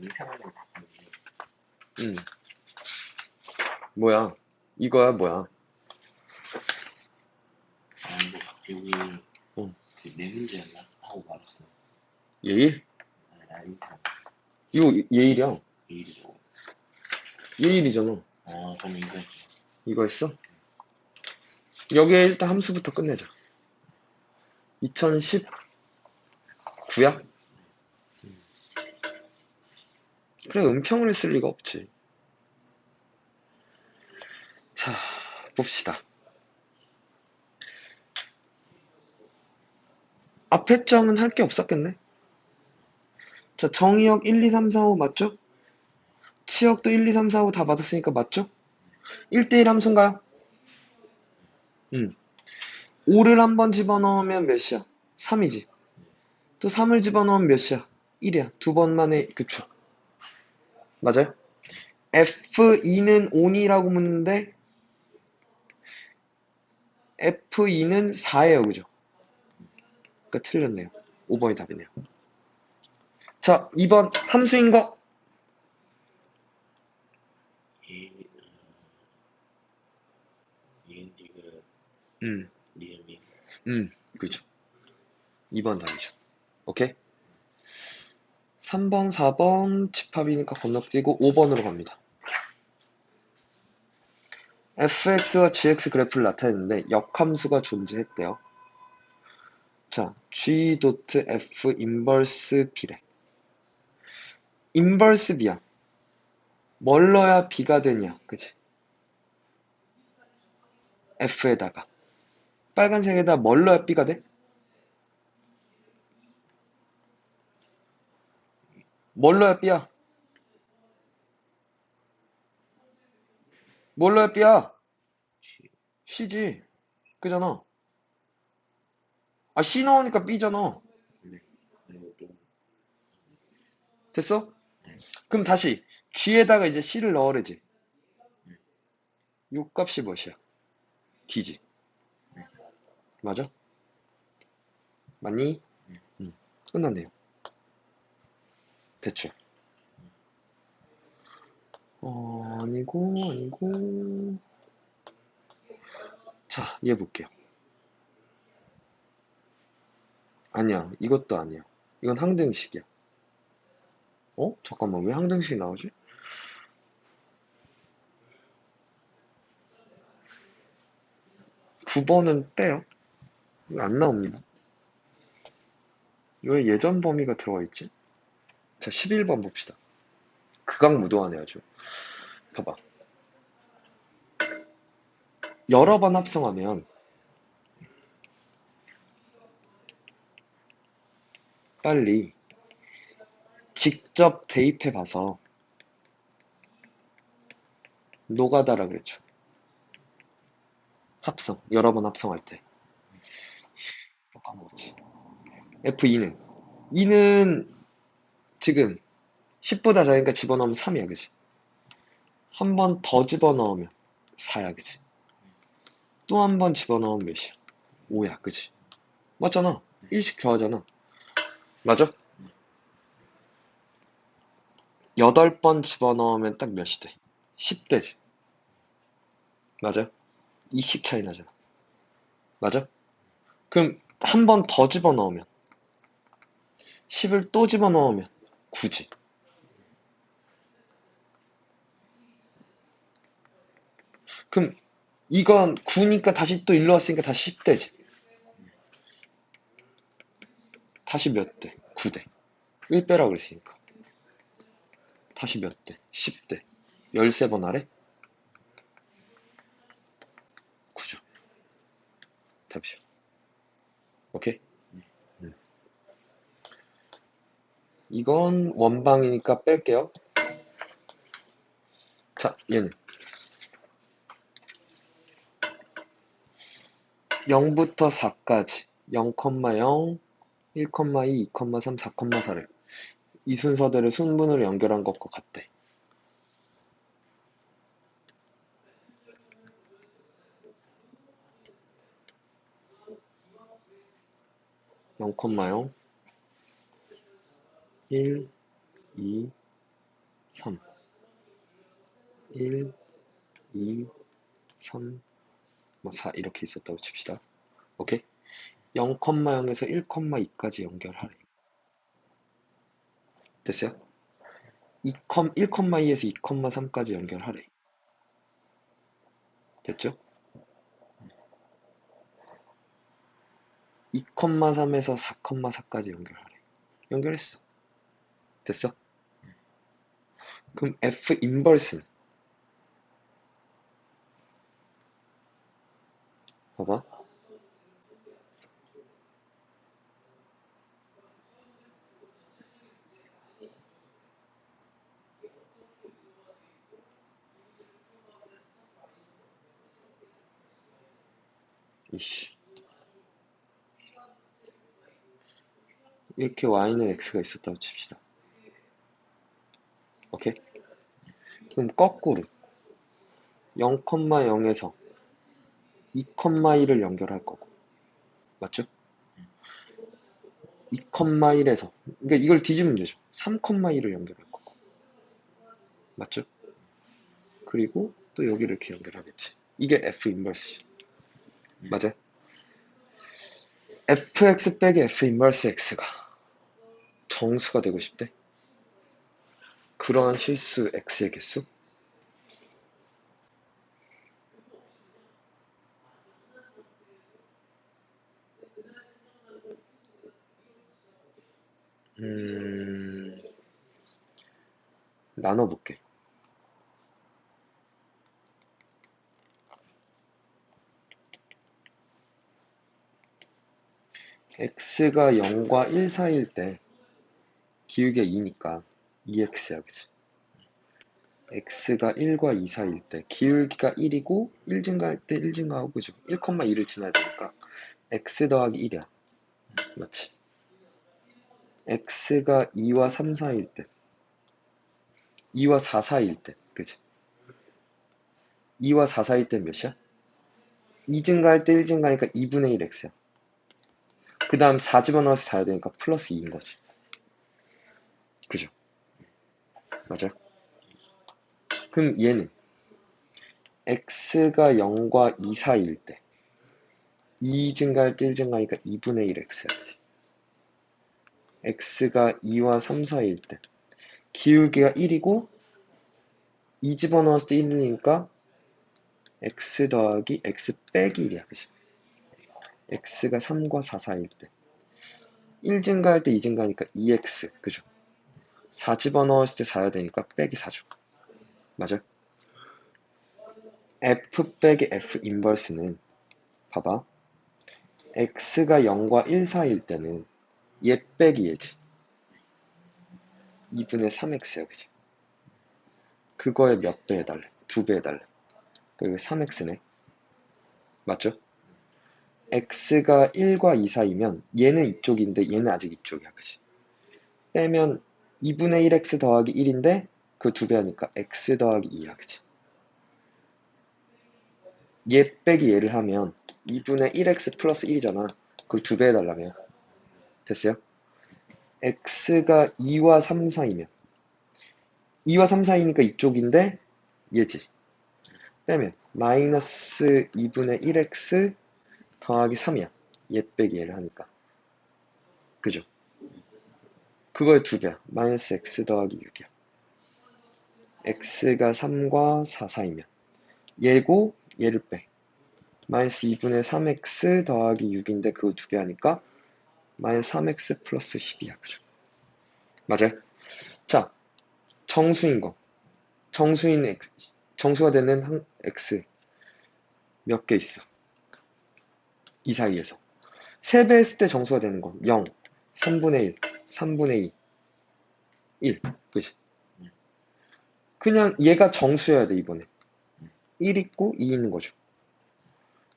이상한 걸 봤었는데 음. 뭐야? 이거야, 뭐야? 아 이거 여기 응. 그네 문제였나 하고 말았어. 예일? 아 인상 이거 예일이야. 일이고. 예일이잖아. 아 저는 이거 했죠. 이거 했어? 여기에 일단 함수부터 끝내자. 2019야? 그래, 은평을 쓸 리가 없지. 자, 봅시다. 앞에 장은 할 게 없었겠네. 자, 정의역 1, 2, 3, 4, 5 맞죠? 치역도 1, 2, 3, 4, 5다 받았으니까 맞죠? 1대1 함수인가요? 음. 5를 한번 집어넣으면 몇이야? 3이지. 또 3을 집어넣으면 몇이야? 1이야. 두 번만에, 그쵸. 맞아요? F2는 5이라고 묻는데, F2는 4예요. 그죠? 그러니까 틀렸네요. 5번이 답이네요. 자, 2번 함수인 거. 음, 음, 그죠. 2번 답이죠. 오케이? 3번, 4번 집합이니까 건너뛰고 5번으로 갑니다. fx와 gx 그래프를 나타냈는데 역함수가 존재했대요. 자, g 도트 f 인버스 b래. 인버스 b야. 뭘 넣어야 b가 되냐, 그치? f에다가 빨간색에다 뭘 넣어야 b가 돼? 뭘 넣어야 b야? 뭘 넣어야 b야? 치 c지. 그잖아. 아, c 그리고 또 됐어? 그럼 다시 g에다가 이제 c를 넣으래지. 요 값이 무엇이야? d지. 맞아? 맞니? 네. 응. 끝났네요. 됐죠? 어, 아니고, 아니고. 자, 얘 볼게요. 아니야, 이것도 아니야. 이건 항등식이야. 어? 잠깐만, 왜 항등식이 나오지? 구번은 빼요. 이거 안 나옵니다. 왜 예전 범위가 들어가 있지? 자, 11번 봅시다. 극악무도하네 아주. 봐봐. 여러 번 합성하면 빨리 직접 대입해 봐서 노가다라 그랬죠. 합성, 여러 번 합성할 때. 또 까먹었지. F2는 2는 지금 10보다 작으니까 집어넣으면 3이야, 그지? 한 번 더 집어넣으면 4야, 그지? 또 한 번 집어넣으면 몇이야? 5야, 그지? 맞잖아. 1씩 더하잖아. 맞아? 8번 집어넣으면 딱 몇이 돼? 10대지. 맞아? 2씩 차이 나잖아. 맞아? 그럼 한 번 더 집어넣으면 10을 또 집어넣으면 9지. 그럼 이건 9니까 다시 또 일로 왔으니까 다시 10대지. 다시 몇 대? 9대. 1 빼라고 그랬으니까. 다시 몇 대? 10대. 13번 아래? 9죠. 답이죠. 오케이? 음. 이건 원방이니까 뺄게요. 자, 얘는 0부터 4까지 0,0, 1,2, 2,3, 4,4를 이 순서대로 순분으로 연결한 것과 같대. (0,0) 1, 2, 3 1 2 3 뭐 4 이렇게 있었다고 칩시다. 오케이? 0,0에서 1,2까지 연결하래. 됐어요? 2, 1,2에서 2,3까지 연결하래. 됐죠? 2,3에서 4,4까지 연결하래. 연결했어. 됐어? 그럼 F 인버스는 봐봐. 이씨. 이렇게 y는 x가 있었다고 칩시다. 오케이? 그럼 거꾸로 0,0에서 2,1을 연결할 거고 맞죠? 2,1에서 그러니까 이걸 뒤집으면 되죠. 3,1을 연결할 거고 맞죠? 그리고 또 여기를 이렇게 연결하겠지. 이게 f 인버스지. 맞아요? fx 빼기 f 인버스 x가 정수가 되고 싶대. 그러한 실수 x의 개수? 음, 나눠볼게. x가 0과 1 사이일 때 기울기가 2니까 2x야 그치 x가 1과 2 사이일 때 기울기가 1이고 1 증가할 때 1 증가하고 그죠 1,2를 지나야 되니까 x 더하기 1이야 맞지 x가 2와 3 사이일 때 2와 4 사이일 때 그치 2와 4 사이일 때 몇이야? 2 증가할 때 1 증가하니까 2분의 1 x야 그 다음 4 집어넣어서 4야 되니까 플러스 2인 거지. 그죠? 맞아요? 그럼 얘는 x가 0과 2 사이일 때 2 증가할 때 1 증가하니까 2분의 1 x야지. x가 2와 3 사이일 때 기울기가 1이고 2 집어넣었을 때 1이니까 x 더하기 x 빼기 1이야. 그치? x가 3과 4 사이일 때 1 증가할 때 2 증가하니까 2x 그죠? 4 집어넣었을 때 4야 되니까 빼기 4죠 맞아? f 빼기 f 인버스는 봐봐 x가 0과 1 사이일 때는 얘 빼기 얘지 2분의 3x야 그지? 그거에 몇 배 해달래? 2배 해달래 그리고 3x네 맞죠? x가 1과 2 사이면 얘는 이쪽인데 얘는 아직 이쪽이야. 그치? 빼면 2분의 1x 더하기 1인데 그 두 배 하니까 x 더하기 2야. 그치? 얘 빼기 얘를 하면 2분의 1x 플러스 1이잖아. 그걸 두 배 해달라면. 됐어요? x가 2와 3 사이면 2와 3 사이니까 이쪽인데 얘지. 빼면 마이너스 2분의 1x 더하기 3이야. 얘 빼기 얘를 하니까. 그죠? 두 배야. 마이너스 x 더하기 6이야. x가 3과 4 사이면 얘고 얘를 빼. 마이너스 2분의 3x 더하기 6인데 그거 두배 하니까 마이너스 3x 플러스 10이야. 그죠? 맞아요? 자, 정수인 거. 정수인 x, 정수가 되는 한 x 몇 개 있어? 이 사이에서. 3배 했을 때 정수가 되는 거. 0, 3분의 1, 3분의 2, 1. 그지? 그냥 얘가 정수여야 돼, 이번에. 1 있고 2 있는 거죠.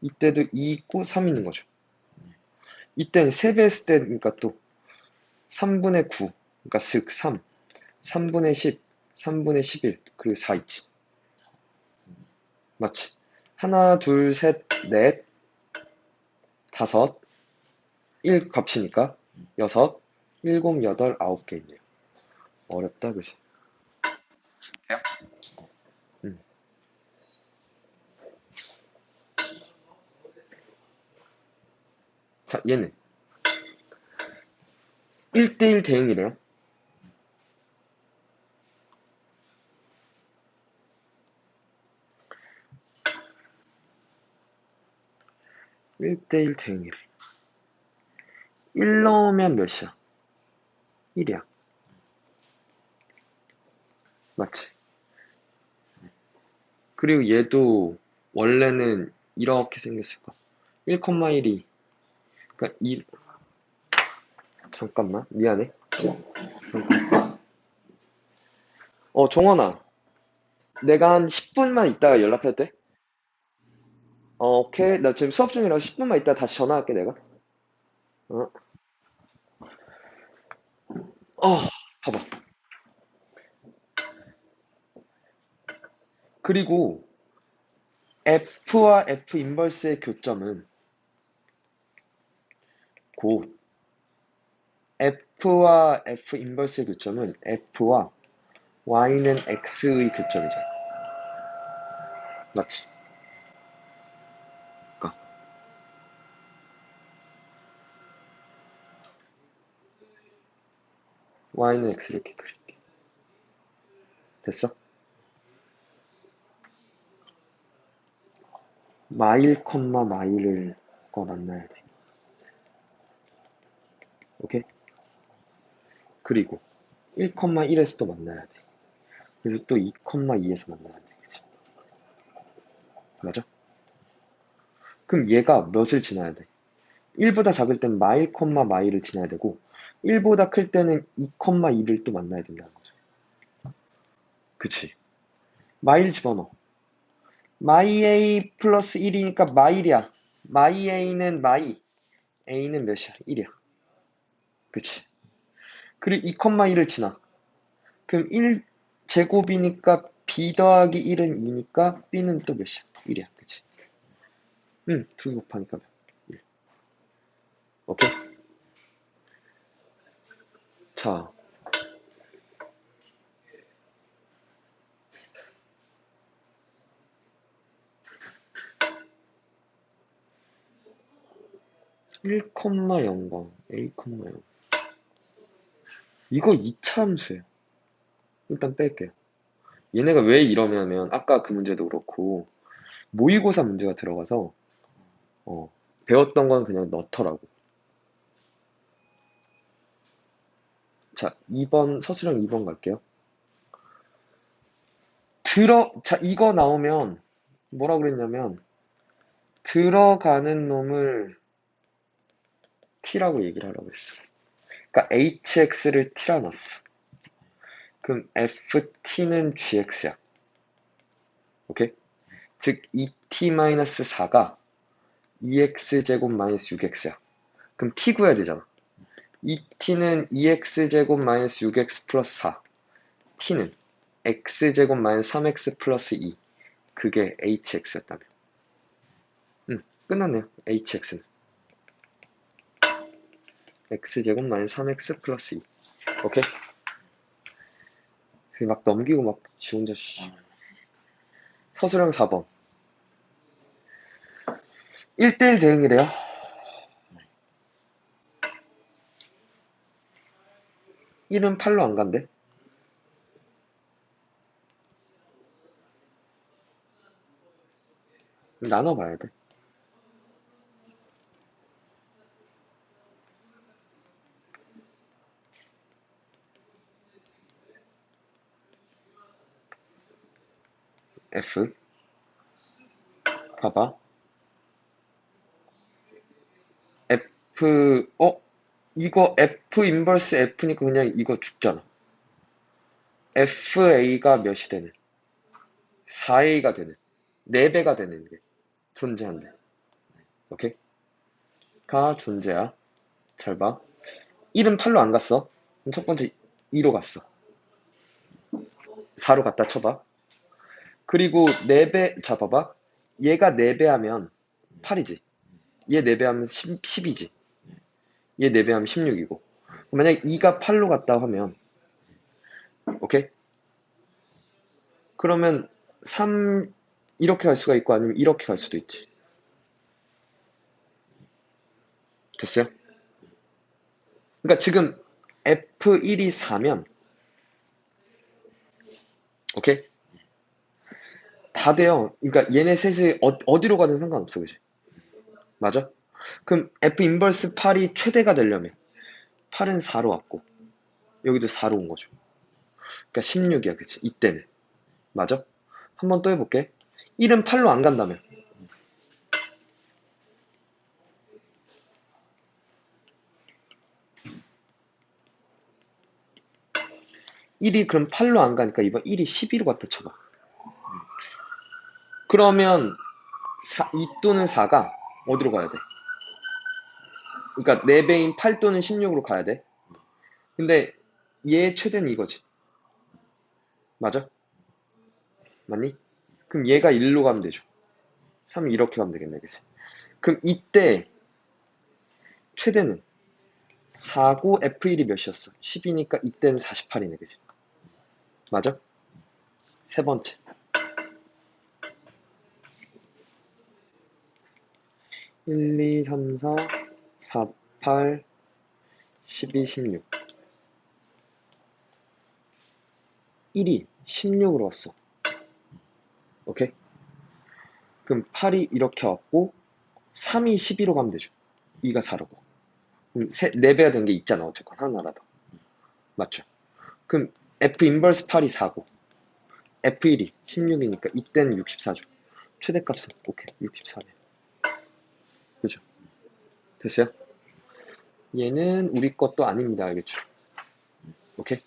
이때도 2 있고 3 있는 거죠. 이때는 3배 했을 때, 그러니까 또 3분의 9, 그러니까 슥 3, 3분의 10, 3분의 11, 그리고 4 있지. 맞지? 하나, 둘, 셋, 넷, 다섯, 일 값이니까 여섯, 일곱, 여덟, 아홉 개 있네요. 어렵다, 그치? 돼요? 음. 자, 얘는 1대1 대응이래요. 일대일 대응이래. 1 넣으면 몇이야? 1이야. 맞지? 그리고 얘도 원래는 이렇게 생겼을 거야. 1,1이 그러니까 2 잠깐만 미안해. 잠깐. 어 종원아, 내가 한 10분만 있다가 연락해도 돼? 어 오케이 나 지금 수업 중이라 10분만 있다가 다시 전화할게 내가. 어. 어 봐봐. 그리고 F와 F 인버스의 교점은 곧 F와 F 인버스의 교점은 F와 Y는 X의 교점이잖아. 맞지? 그니까. Y는 X 이렇게 그릴게. 됐어? 마일 콤마 마일을 거 만나야 돼. 오케이? 그리고 1,1에서 또 만나야 돼. 그래서 또 2,2에서 만나야 돼. 그치? 맞아? 그럼 얘가 몇을 지나야 돼? 1보다 작을 땐 마일 콤마 마일을 지나야 되고 1보다 클 때는 2,2를 또 만나야 된다는 거죠. 그치? 마일 집어넣어. 마이 A 플러스 1이니까 마일이야. 마이 A는 마이. A는 몇이야? 1이야. 그치? 그리고 2,1을 지나. 그럼 1 제곱이니까 B 더하기 1은 2니까 B는 또 몇이야? 1이야. 그치? 응, 2 곱하니까 1. 오케이? 자. 일 콤마 영광 A 콤마 영 이거 2차 함수예요. 일단 뺄게요. 얘네가 왜 이러냐면 아까 그 문제도 그렇고 모의고사 문제가 들어가서 어, 배웠던 건 그냥 넣더라고. 자, 2번 서술형 2번 갈게요. 들어 자, 이거 나오면 뭐라 그랬냐면 들어가는 놈을 t라고 얘기를 하라고 했어. 그러니까 hx를 t라 놨어. 그럼 ft는 gx야. 오케이? 즉 2t-4가 2x제곱 마이너스 6x야. 그럼 t 구해야 되잖아. 2t는 2x제곱 마이너스 6x 플러스 4. t는 x제곱 마이너스 3x 플러스 2. 그게 hx였다며. 응, 끝났네요. hx는. x제곱 마이너스 3x 플러스 2. 오케이? 막 넘기고 막 지 혼자 씨. 서술형 4번. 1대1 대응이래요. 일은 8로 안 간대. 나눠봐야 돼. F 봐봐 F 어? 이거 F 인버스 F니까 그냥 이거 죽잖아. FA가 몇이 되는? 4A가 되는. 4배가 되는 게 존재한대 오케이? 가 존재야. 잘 봐. 1은 8로 안 갔어. 그럼 첫 번째 2로 갔어. 4로 갔다 쳐봐. 그리고 4배, 자, 봐봐. 얘가 4배 하면 8이지. 얘 4배 하면 10, 10이지. 얘 4배 하면 16이고. 만약에 2가 8로 갔다 하면, 오케이? 그러면 3, 이렇게 갈 수가 있고 아니면 이렇게 갈 수도 있지. 됐어요? 그러니까 지금 F1이 4면 오케이? 다 돼요. 그러니까 얘네 셋이 어, 어디로 가든 상관없어. 그지? 맞아? 그럼 F 인버스 8이 최대가 되려면 8은 4로 왔고 여기도 4로 온 거죠. 그러니까 16이야. 그치? 이때는. 맞아? 한번 또 해볼게. 1은 8로 안 간다면. 일이 그럼 8로 안 가니까 이번 1이 12로 갔다 쳐봐. 그러면 4, 2 또는 4가 어디로 가야 돼? 그러니까 4배인 8 또는 16으로 가야 돼. 근데 얘 최대는 이거지. 맞아? 맞니? 그럼 얘가 1로 가면 되죠. 3 이렇게 가면 되겠네, 그치? 그럼 이때 최대는 4고 F1이 몇이었어? 10이니까 이때는 48이네, 그치? 맞아? 세 번째. 일, 이, 삼, 사, 사, 팔, 십이, 십육. 1이 16으로 왔어. 오케이? 그럼 8이 이렇게 왔고, 3이 12로 가면 되죠. 2가 4로고. 그럼 세, 4배가 된 게 있잖아, 어쨌건. 하나라도. 맞죠? 그럼 F 인버스 8이 4고, F1이 16이니까 이때는 64죠. 최대값은, 오케이, 64네. 그죠? 됐어요? 얘는 우리 것도 아닙니다, 알겠죠? 오케이?